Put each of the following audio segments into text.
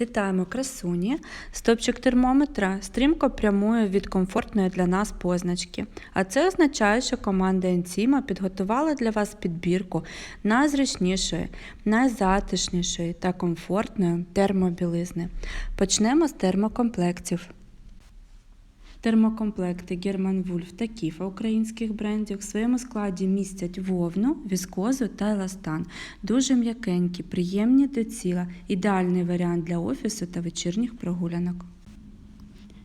Вітаємо красуні! Стопчик термометра стрімко прямує від комфортної для нас позначки. А це означає, що команда Енціма підготувала для вас підбірку найзручнішої, найзатишнішої та комфортної термобілизни. Почнемо з термокомплектів. Термокомплекти Герман Вульф та Кіфа українських брендів в своєму складі містять вовну, віскозу та еластан. Дуже м'якенькі, приємні до ціла, ідеальний варіант для офісу та вечірніх прогулянок.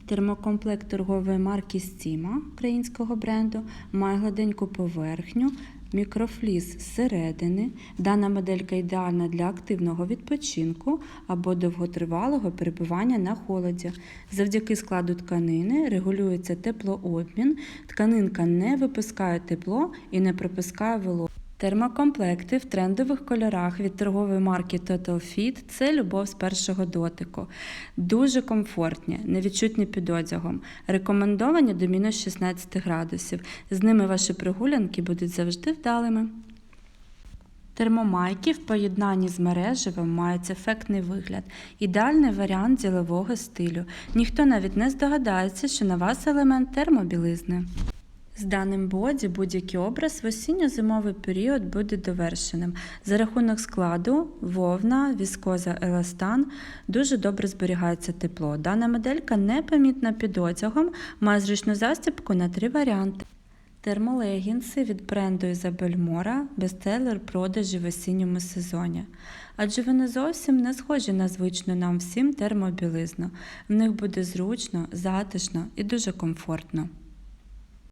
Термокомплект торгової марки Стіма українського бренду має гладеньку поверхню, мікрофліс зсередини. Дана моделька ідеальна для активного відпочинку або довготривалого перебування на холоді. Завдяки складу тканини регулюється теплообмін, тканинка не випускає тепло і не пропускає вологу. Термокомплекти в трендових кольорах від торгової марки Total Fit – це любов з першого дотику. Дуже комфортні, невідчутні під одягом. Рекомендовані до мінус 16 градусів. З ними ваші прогулянки будуть завжди вдалими. Термомайки в поєднанні з мережевим мають ефектний вигляд, ідеальний варіант ділового стилю. Ніхто навіть не здогадається, що на вас елемент термобілизни. З даним боді будь-який образ в осінньо-зимовий період буде довершеним. За рахунок складу, вовна, віскоза, еластан дуже добре зберігається тепло. Дана моделька непомітна під одягом, має зручну застібку на три варіанти. Термолегінси від бренду Ізабель Мора бестселер продажі в осінньому сезоні. Адже вони зовсім не схожі на звичну нам всім термобілизну. В них буде зручно, затишно і дуже комфортно.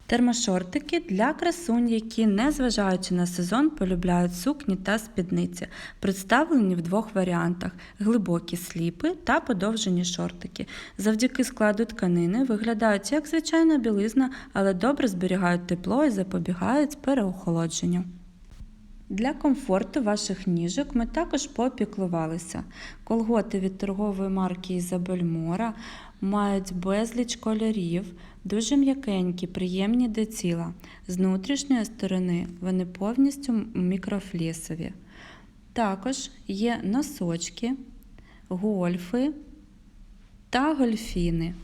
Термошортики для красунь, які, незважаючи на сезон, полюбляють сукні та спідниці, представлені в двох варіантах: глибокі сліпи та подовжені шортики. Завдяки складу тканини виглядають як звичайна білизна, але добре зберігають тепло і запобігають переохолодженню. Для комфорту ваших ніжок ми також попіклувалися. Колготи від торгової марки Ізабель Мора мають безліч кольорів, дуже м'якенькі, приємні до тіла. З внутрішньої сторони вони повністю мікрофлісові. Також є носочки, гольфи та гольфіни.